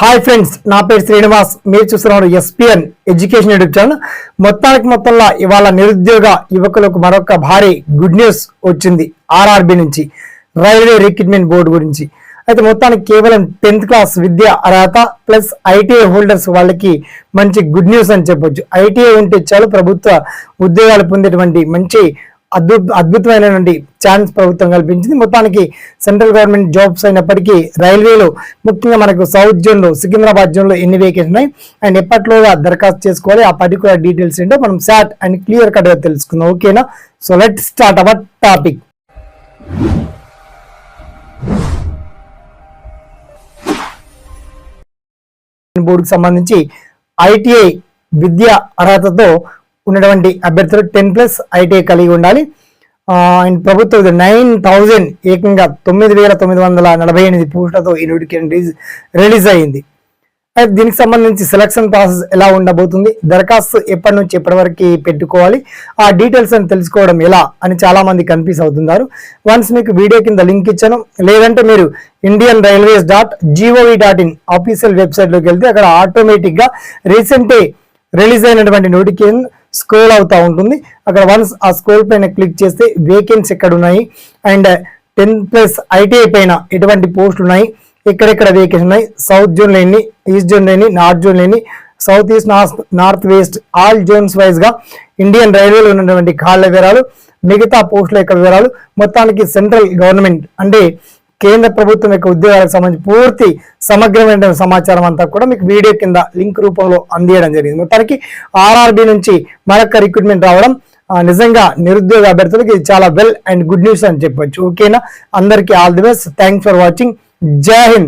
Hi friends నా పేరు శ్రీనివాస్. మీరు చూస్తున్నారు ఎస్పిఎన్ ఎడ్యుకేషన్ యూట్యూబ్ ఛానల్ మొత్తానికి మొత్తంలో ఇవాళ నిరుద్యోగ యువకులకు మరొక భారీ గుడ్ న్యూస్ వచ్చింది ఆర్ఆర్బి నుంచి రైల్వే రిక్రూట్మెంట్ బోర్డు గురించి. అయితే మొత్తానికి కేవలం టెన్త్ క్లాస్ విద్య అర్హత ప్లస్ ఐటీఐ హోల్డర్స్ వాళ్ళకి మంచి గుడ్ న్యూస్ అని చెప్పొచ్చు. ఐటీఐ ఉంటే చాలు ప్రభుత్వ ఉద్యోగాలు పొందేటువంటి మంచి అద్భుత అద్భుతమైనటువంటి ఛాన్స్ ప్రభుత్వం కల్పించింది. మొత్తానికి సెంట్రల్ గవర్నమెంట్ జాబ్స్ అయినప్పటికీ రైల్వేలో ముఖ్యంగా మనకు సౌత్ జోన్లో సికింద్రాబాద్ జోన్లో ఎన్ని వేకెన్స్ ఉన్నాయి? అండ్ ఎప్పట్లోగా దరఖాస్తు చేసుకోవాలి? ఆ పర్టికులర్ డీటెయిల్స్ ఏంటో మనం సాట్ అండ్ క్లియర్ కట్గా తెలుసుకుందాం. ఓకేనా so let start our topic బోర్డుకు సంబంధించి ఐటీఐ విద్య అర్హతతో ఉన్నటువంటి అభ్యర్థులు టెన్ ప్లస్ ఐటీఐ కలిగి ఉండాలి. అండ్ ప్రభుత్వ నైన్ థౌజండ్ ఏకంగా తొమ్మిది వేల తొమ్మిది వందల నలభై ఎనిమిది పోస్టులతో ఈ నోటిఫికేషన్ రిలీజ్ రిలీజ్ అయింది. అయితే దీనికి సంబంధించి సెలక్షన్ ప్రాసెస్ ఎలా ఉండబోతుంది దరఖాస్తు ఎప్పటి నుంచి ఎప్పటి వరకు పెట్టుకోవాలి ఆ డీటెయిల్స్ అని తెలుసుకోవడం ఎలా అని చాలా మంది కన్ఫ్యూజ్ అవుతున్నారు. వన్స్ మీకు వీడియో కింద లింక్ ఇచ్చాను లేదంటే మీరు Indian railways dot GOV dot in official వెబ్సైట్లోకి వెళ్తే అక్కడ ఆటోమేటిక్గా రీసెంటే రిలీజ్ అయినటువంటి నోటిఫికేషన్ స్క్రోల్ అవుతూ ఉంటుంది. అక్కడ వన్స్ ఆ స్క్రోల్ పైన క్లిక్ చేస్తే వేకెన్సీ ఎక్కడ ఉన్నాయి అండ్ టెన్ ప్లస్ ఐటీఐ పైన ఎటువంటి పోస్టులు ఉన్నాయి? ఎక్కడెక్కడ వేకెన్సీ ఉన్నాయి? సౌత్ జోన్ లేని ఈస్ట్ జోన్ లేని నార్త్ జోన్ లేని south east north west all zones వైజ్గా ఇండియన్ రైల్వేలో ఉన్నటువంటి ఖాళీ వివరాలు మిగతా పోస్టుల యొక్క వివరాలు మొత్తానికి సెంట్రల్ గవర్నమెంట్ అంటే కేంద్ర ప్రభుత్వం యొక్క ఉద్యోగాలకు సంబంధించి పూర్తి సమగ్రమైన సమాచారం అంతా కూడా మీకు వీడియో కింద లింక్ రూపంలో అందియడం జరిగింది. మొత్తానికి ఆర్ఆర్బి నుంచి మరొక రిక్రూట్మెంట్ రావడం నిజంగా నిరుద్యోగ అభ్యర్థులకి ఇది చాలా వెల్ అండ్ గుడ్ న్యూస్ అని చెప్పొచ్చు. ఓకేనా? అందరికీ all the best. Thanks for watching జై హింద్